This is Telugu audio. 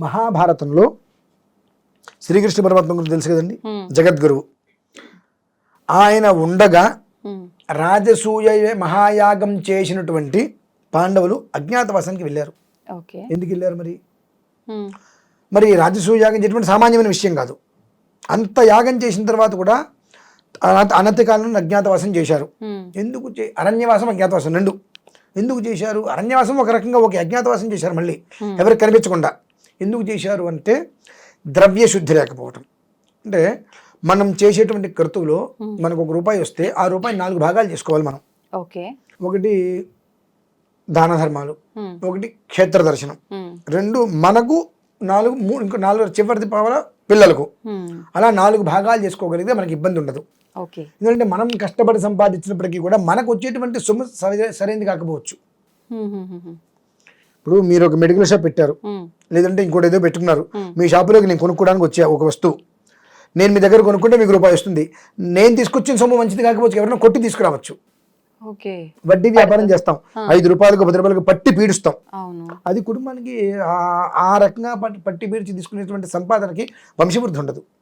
మహాభారతంలో శ్రీకృష్ణ పరమాత్మ గురించి తెలుసు కదండి. జగద్గురువు. ఆయన ఉండగా రాజసూయ మహాయాగం చేసినటువంటి పాండవులు అజ్ఞాతవాసానికి వెళ్ళారు. ఎందుకు వెళ్ళారు మరి? మరి రాజసూయ యాగం చేయడం సామాన్యమైన విషయం కాదు. అంత యాగం చేసిన తర్వాత కూడా అన- అనతి కాలంలో అజ్ఞాతవాసం చేశారు. ఎందుకు అరణ్యవాసం అజ్ఞాతవాసం రెండు. ఎందుకు చేశారు? అరణ్యవాసం ఒక రకంగా ఒక అజ్ఞాతవాసం చేశారు మళ్ళీ. ఎవరికి కనిపించకుండా. ఎందుకు చేశారు అంటే ద్రవ్య శుద్ధి లేకపోవటం. అంటే మనం చేసేటువంటి కర్తువులో మనకు ఒక రూపాయి వస్తే ఆ రూపాయి నాలుగు భాగాలు చేసుకోవాలి మనం. ఓకే. ఒకటి దాన ధర్మాలు ఒకటి క్షేత్ర దర్శనం. రెండు మనకు నాలుగు మూడు ఇంకో నాలుగు చివరిది పావల పిల్లలకు. అలా నాలుగు భాగాలు చేసుకోగలిగితే మనకి ఇబ్బంది ఉండదు. ఎందుకంటే మనం కష్టపడి సంపాదించినప్పటికీ కూడా మనకు వచ్చేటువంటి సొమ్ము సరి- సరైనది కాకపోవచ్చు. ఇప్పుడు మీరు ఒక మెడికల్ షాప్ పెట్టారు. లేదంటే ఇంకోటి ఏదో పెట్టుకున్నారు. మీ షాపులోకి నేను కొనుక్కోవడానికి వచ్చా ఒక వస్తువు? నేను మీ దగ్గర కొనుక్కుంటే మీకు రూపాయి వస్తుంది. నేను తీసుకొచ్చిన సొమ్ము మంచిది కాకపోవచ్చు ఎవరైనా కొట్టి తీసుకురావచ్చు. వడ్డీ వ్యాపారం చేస్తాం. ఐదు రూపాయలకు పది రూపాయలకు పట్టి పీడుస్తాం. అది కుటుంబానికి ఆ- ఆ రకంగా పట్టి పట్టి పీడ్చి తీసుకునేటువంటి సంపాదనకి వంశవృద్ధి ఉండదు.